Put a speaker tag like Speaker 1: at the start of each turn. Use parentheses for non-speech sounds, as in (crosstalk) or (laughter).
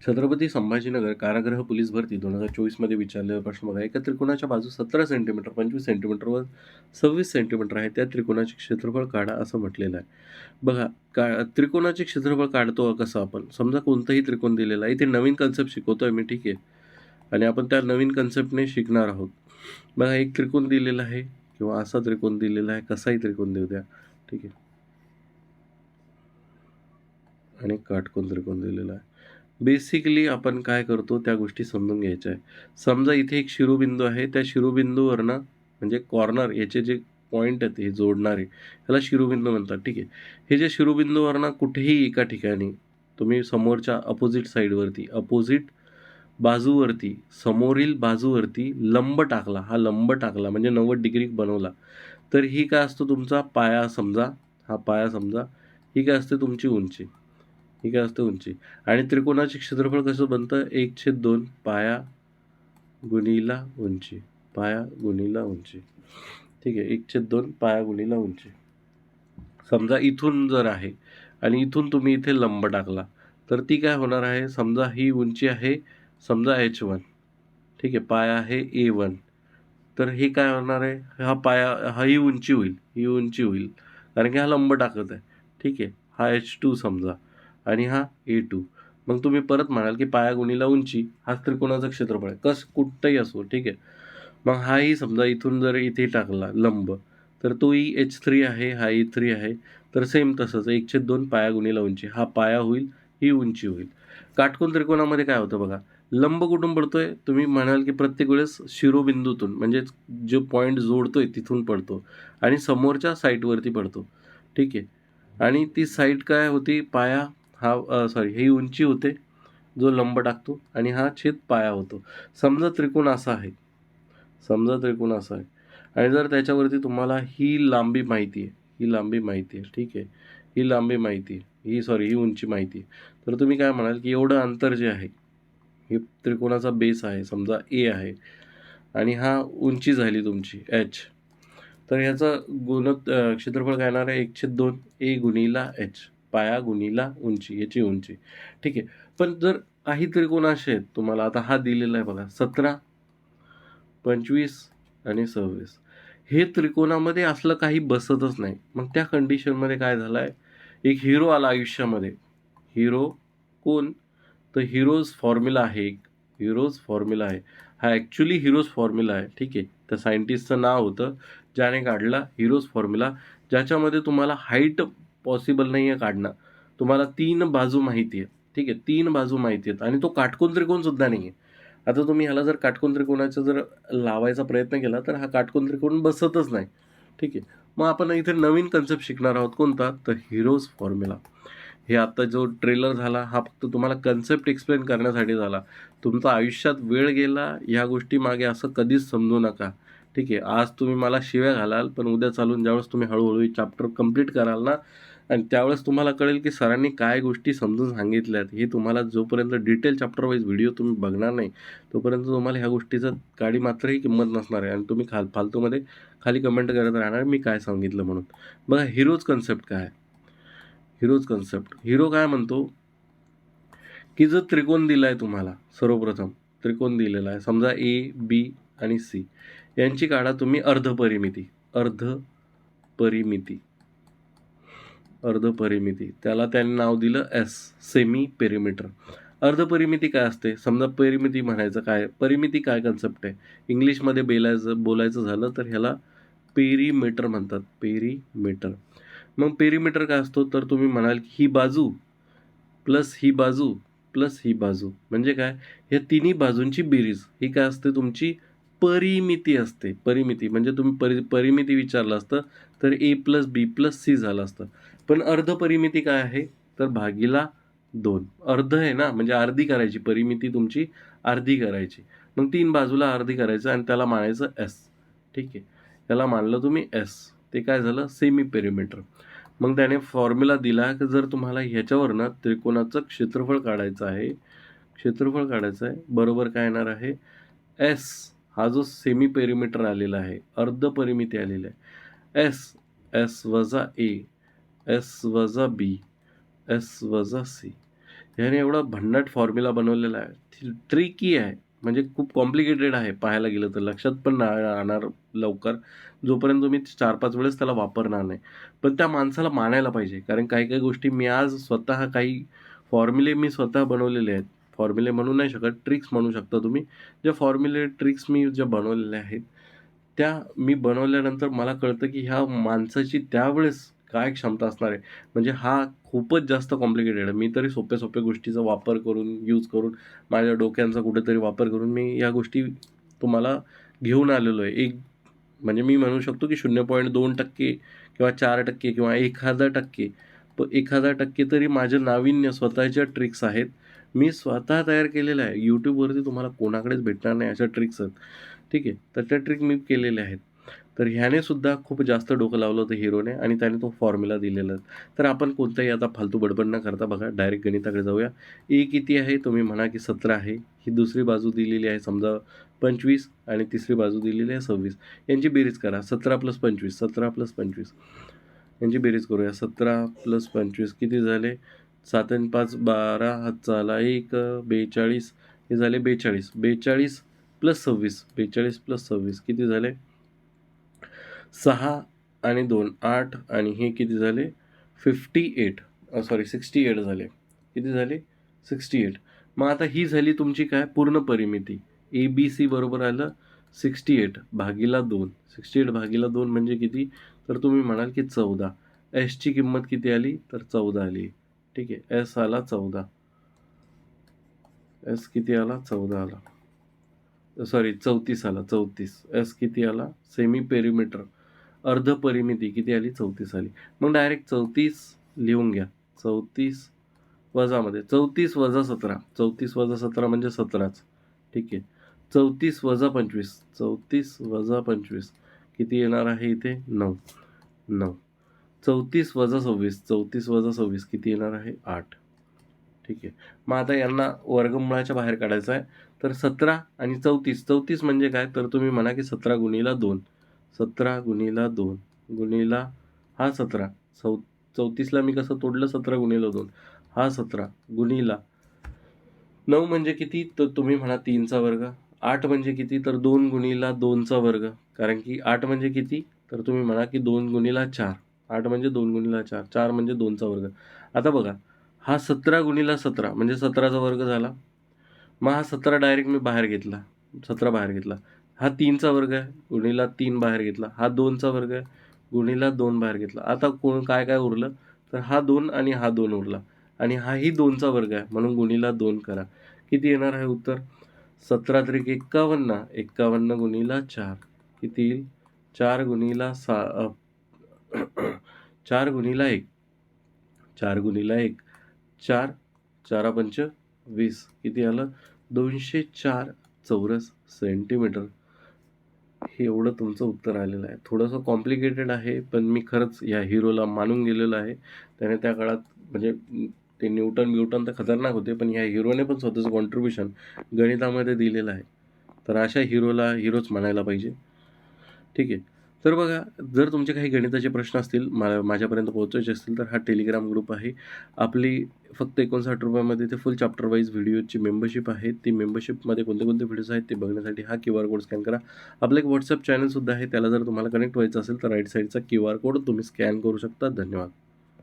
Speaker 1: छत्रपती संभाजीनगर कारागृह पोलीस भरती दोन हजार चोवीसमध्ये विचारलेला प्रश्न बघा. एका त्रिकोणाच्या बाजू सतरा सेंटीमीटर पंचवीस सेंटीमीटरवर सव्वीस सेंटीमीटर आहे. त्या त्रिकोणाचे क्षेत्रफळ काढा असं म्हटलेलं आहे. बघा का त्रिकोणाचे क्षेत्रफळ काढतो कसं आपण? समजा कोणतंही त्रिकोण दिलेलं आहे. इथे नवीन कन्सेप्ट शिकवतो आहे मी ठीक आहे. आणि आपण त्या नवीन कन्सेप्टने शिकणार आहोत. बघा एक त्रिकोण दिलेला आहे किंवा असा त्रिकोण दिलेला आहे कसाही त्रिकोण देऊ द्या ठीक आहे. आणि काटकोण त्रिकोण दिलेला आहे. बेसिकली आपण काय करतो त्या गोष्टी समजून घ्यायच्या आहे समजा इथे एक शिरोबिंदू आहे त्या शिरोबिंदूवरनं म्हणजे कॉर्नर याचे जे पॉईंट आहेत हे जोडणारे ह्याला शिरोबिंदू म्हणतात ठीक आहे. हे जे शिरोबिंदूवरनं कुठेही एका ठिकाणी तुम्ही समोरच्या अपोजिट साईडवरती अपोजिट बाजूवरती समोरील बाजूवरती लंब टाकला हा लंब टाकला म्हणजे नव्वद डिग्री बनवला तर ही काय असतो तुमचा पाया समजा हा पाया समजा ही काय असते तुमची उंची. ही काय असते उंची. आणि त्रिकोणाचे क्षेत्रफळ कसं बनतं? एक छेद दोन पाया गुणीला उंची. पाया गुणीला उंची. ठीक आहे. एक छेद दोन पाया गुणीला उंची. समजा इथून जर आहे आणि इथून तुम्ही इथे लंब टाकला तर ती काय होणार आहे? समजा ही उंची आहे समजा एच वन. ठीक आहे. पाया आहे ए वन. तर हे काय होणार आहे? हा पाया हा ही उंची होईल. ही उंची होईल. कारण की हा लंब टाकत आहे. ठीक आहे. हा एच टू समजा. आणि हा ए टू मग तुम्ही परत म्हणाल की पाया गुणीला उंची हा त्रिकोणाचं क्षेत्रफळ आहे? कस कुठंही असो ठीक आहे. मग हाही समजा इथून जर इथे टाकला लंब तर तोही एच थ्री आहे हा e ई थ्री आहे. तर सेम तसंच एक छेद दोन पाया गुणीला उंची. हा पाया होईल ही उंची होईल. काटकोन त्रिकोणामध्ये काय होतं बघा? लंब कुठून पडतोय? तुम्ही म्हणाल की प्रत्येक वेळेस शिरोबिंदूतून म्हणजे जो पॉईंट जोडतोय तिथून पडतो. आणि समोरच्या साईटवरती पडतो. ठीक आहे. आणि ती साईट काय होती? पाया हा सॉरी ही उंची होते जो लंब टाकतो आणि हा छेद पाया होतो. समजा त्रिकोण असा आहे. समजा त्रिकोण असा आहे. आणि जर त्याच्यावरती तुम्हाला ही लांबी माहिती आहे ही लांबी माहिती आहे ठीक आहे? ही लांबी माहिती आहे. ही सॉरी ही उंची माहिती आहे. तर तुम्ही काय म्हणाल की एवढं अंतर जे आहे हे त्रिकोणाचा बेस आहे समजा ए आहे आणि हा उंची झाली तुमची एच तर ह्याचं गुण क्षेत्रफळ काय येणार आहे? एकशे दोन ए गुणीला एच पाया गुणीला उंची याची उंची. ठीक आहे. पण जर काही त्रिकोण असे आहेत तुम्हाला आता हा दिलेला आहे बघा सतरा पंचवीस आणि सव्वीस. हे त्रिकोणामध्ये असलं काही बसतच नाही. मग त्या कंडिशनमध्ये काय झालं आहे एक हिरो आला आयुष्यामध्ये. हिरो कोण? तर हिरोज फॉर्म्युला आहे एक. हिरोज फॉर्म्युला आहे. हा ॲक्च्युली हिरोज फॉर्म्युला आहे. ठीक आहे. त्या सायंटिस्टचं नाव होतं ज्याने काढला हिरोज फॉर्म्युला ज्याच्यामध्ये तुम्हाला हाईट पॉसिबल नाही आहे काढणं. तुम्हाला तीन बाजू माहिती आहे ठीक आहे? तीन बाजू माहिती आहेत. आणि तो काटकोन त्रिकोणसुद्धा नाही आहे. आता तुम्ही ह्याला जर काटकोन त्रिकोणाचा जर लावायचा प्रयत्न केला तर हा काटकोन त्रिकोण बसतच नाही. ठीक आहे? मग आपण इथे नवीन कन्सेप्ट शिकणार आहोत. कोणता? तर हिरोज फॉर्म्युला हे आता जो ट्रेलर झाला हा फक्त तुम्हाला कन्सेप्ट एक्सप्लेन करण्यासाठी झाला. तुमचा आयुष्यात वेळ गेला ह्या गोष्टी मागे असं कधीच समजू नका. ठीक आहे? आज तुम्ही मला शिव्या घालाल पण उद्या चालून ज्यावेळेस तुम्ही हळूहळू चॅप्टर कंप्लीट कराल ना आणि त्यावेळेस तुम्हाला कळेल की सरांनी काय गोष्टी समजून सांगितल्यात. हे तुम्हाला जोपर्यंत डिटेल चॅप्टर वाईज व्हिडिओ तुम्ही बघणार नाही तोपर्यंत तुम्हाला ह्या गोष्टीचं काडी मात्रही किंमत नसणार आहे. आणि तुम्ही खाल फालतूमध्ये खाली कमेंट करत राहणार मी काय सांगितलं म्हणून. बघा हिरोज कन्सेप्ट काय आहे? हिरोज कन्सेप्ट हिरो काय म्हणतो? की जर त्रिकोण दिला आहे तुम्हाला सर्वप्रथम त्रिकोण दिलेला आहे. समजा ए बी आणि सी यांची काढा तुम्ही अर्धपरिमिती. अर्धपरिमिती. अर्धपरिमिती. त्याला त्यांनी नाव दिलं एस सेमी पेरिमीटर अर्धपरिमिती काय असते? समजा परिमिती म्हणायचं काय? परिमिती काय कन्सेप्ट आहे? इंग्लिशमध्ये बोलायचं बोलायचं झालं तर ह्याला पेरीमीटर म्हणतात. पेरीमीटर मग पेरीमीटर काय असतो? तर तुम्ही म्हणाल की ही बाजू प्लस ही बाजू प्लस ही बाजू. म्हणजे काय? ह्या तिन्ही बाजूंची बेरीज. ही काय असते? तुमची परिमिती असते. परिमिती. म्हणजे तुम्ही परि परिमिती विचारलं असतं तर A plus B plus C झालं असतं. पण अर्ध परिमिती काय आहे? तर भागीला दोन. अर्ध आहे ना? म्हणजे अर्धी करायची. परिमिती तुमची अर्धी करायची. मग तीन बाजूला अर्धी करायचं आणि त्याला मानायचं एस ठीक आहे? त्याला मानलं तुम्ही एस ते काय झालं? सेमी पेरिमीटर मग त्याने फॉर्म्युला दिला की जर तुम्हाला ह्याच्यावरनं त्रिकोणाचं क्षेत्रफळ काढायचं आहे क्षेत्रफळ काढायचं आहे बरोबर काय येणार आहे? एस हा जो सेमी पेरिमीटर आलेला आहे अर्ध परिमिती आलेला आहे. एस एस वजा ए एस वजा बी एस वजा सी. ह्याने एवढा भन्नाट फॉर्म्युला बनवलेला आहे. ट्रिकी आहे. म्हणजे खूप कॉम्प्लिकेटेड आहे पाहायला गेलं तर. लक्षात पण राहणार लवकर. जोपर्यंत तुम्ही चार पाच वेळेस त्याला वापरणार नाही. पण त्या माणसाला मानायला पाहिजे. कारण काही काही गोष्टी मी आज स्वतः काही फॉर्म्युले मी स्वतः बनवलेले आहेत. फॉर्म्युले म्हणू नाही शकत. ट्रिक्स म्हणू शकता तुम्ही. ज्या फॉर्म्युले ट्रिक्स मी ज्या बनवलेल्या आहेत त्या मी बनवल्यानंतर मला कळतं की ह्या माणसाची त्यावेळेस काय क्षमता असणार आहे? म्हणजे हा खूपच जास्त कॉम्प्लिकेटेड आहे. मी तरी सोप्या सोप्या गोष्टीचा वापर करून यूज करून माझ्या डोक्यांचा कुठेतरी वापर करून मी या गोष्टी तुम्हाला घेऊन आलेलो आहे. एक म्हणजे मी म्हणू शकतो की शून्य पॉईंट दोन टक्के किंवा चार टक्के किंवा एखादा टक्के. एक हजार टक्के तरी माझं नाविन्य स्वतःच्या ट्रिक्स आहेत. मी स्वतः तयार केलेलं आहे. यूट्यूबवरती तुम्हाला कोणाकडेच भेटणार नाही अशा ट्रिक्स आहेत. ठीक आहे? तर त्या ट्रिक मी केलेल्या आहेत. तर ह्याने सुद्धा खूप जास्त डोकं लावलं होतं हिरोने आणि त्याने तो फॉर्म्युला दिलेला आहे. तर आपण कोणताही आता फालतू बडबड न करता बघा डायरेक्ट गणिताकडे जाऊया. ए किती आहे? तुम्ही म्हणा की सतरा आहे. ही दुसरी बाजू दिलेली आहे समजा पंचवीस आणि तिसरी बाजू दिलेली आहे सव्वीस. यांची बेरीज करा. सतरा प्लस पंचवीस. सतरा प्लस पंचवीस. यांची बेरीज करूया. सतरा प्लस पंचवीस किती झाले? सात आणि पाच बारा. हातचा एक. बेचाळीस. हे झाले बेचाळीस. बेचाळीस प्लस सव्वीस. बेचाळीस प्लस सव्वीस किती झाले? सहा आणि दोन आठ आणि हे किती झाले? Fifty eight sorry sixty eight झाले. किती झाले? सिक्स्टी एट मग आता ही झाली तुमची काय? पूर्ण परिमिती. ए बी सी बरोबर आलं सिक्स्टी एट भागीला दोन. सिक्स्टी एट भागीला दोन म्हणजे किती? तर तुम्ही म्हणाल की चौदा. एसची किंमत किती आली? तर चौदा आली. ठीक आहे. एस आला चौदा. एस किती आला? चौदा आला. सॉरी चौतीस आला. चौतीस. एस किती आला? सेमी पेरिमीटर अर्ध परिमिती किती आली? चौतीस आली. मग डायरेक्ट चौतीस लिहून घ्या. चौतीस वजामध्ये चौतीस वजा सतरा. चौतीस वजा सतरा म्हणजे सतराच. ठीक आहे. चौतीस वजा पंचवीस. चौतीस वजा पंचवीस. किती येणार आहे इथे? नऊ. नऊ. चौतीस वजा सव्वीस. चौतीस वजा सव्वीस किती येणार आहे? आठ. ठीक आहे. मग आता यांना वर्गमुळाच्या बाहेर काढायचं आहे. तर सतरा आणि चौतीस. चौतीस म्हणजे काय? तर तुम्ही म्हणा की सतरा गुणीला दोन. सतरा गुणीला दोन. गुणीला हा सतरा. चौ चौतीसला मी कसं तोडलं? सतरा गुणीला दोन. हा सतरा. गुणीला नऊ म्हणजे किती? तर तुम्ही म्हणा तीनचा वर्ग. आठ म्हणजे किती? तर दोन गुणीला दोनचा वर्ग. कारण की आठ म्हणजे किती? तर तुम्ही म्हणा की दोन गुणीला चार. आठ म्हणजे दोन गुणीला चार. चार म्हणजे दोनचा वर्ग. आता बघा. हा सतरा गुणीला सतरा म्हणजे सतराचा वर्ग झाला. मग हा सतरा डायरेक्ट मी बाहेर घेतला. सतरा बाहेर घेतला. हा तीनचा वर्ग आहे. गुणीला तीन बाहेर घेतला. हा दोनचा वर्ग आहे. गुणीला दोन बाहेर घेतला. आता कोण काय काय उरलं? तर हा दोन आणि हा दोन उरला. आणि हाही दोनचा वर्ग आहे. म्हणून गुणीला दोन करा. किती येणार आहे उत्तर? सतरा त्रिक एक्कावन्न. एक्कावन्न गुणीला चार. किती येईल? चार गुणीला सा (clears throat) चार गुणीला एक. चार गुणीला एक. चार चारा पंच वीस. किती आलं? दोनशे चार चौरस सेंटीमीटर. हे एवढं तुमचं उत्तर आलेलं आहे. थोडंसं कॉम्प्लिकेटेड आहे पण मी खरंच या हिरोला मानून गेलेलो आहे. त्याने त्या काळात म्हणजे ते न्यूटन ब्यूटन तर खतरनाक होते पण ह्या हिरोने पण स्वतःचं कॉन्ट्रीब्युशन गणितामध्ये दिलेलं आहे. तर अशा हिरोला हिरोच म्हणायला पाहिजे. ठीक आहे. तर बघा जर तुमचे काही गणिताचे प्रश्न असतील मला माझ्यापर्यंत पोहोचायचे असतील तर हा टेलिग्राम ग्रुप आहे. आपली फक्त एकोणसाठ रुपयामध्ये ते फुल चॅप्टर वाईज व्हिडिओची मेंबरशिप आहे. ती मेंबरशिपमध्ये कोणते कोणते व्हिडिओज आहेत ते बघण्यासाठी हा क्यू आर कोड स्कॅन करा. आपलं एक व्हॉट्सअप चॅनलसुद्धा आहे त्याला जर तुम्हाला कनेक्ट व्हायचं असेल तर राईट साईडचा क्यू आर कोड तुम्ही स्कॅन करू शकता. धन्यवाद.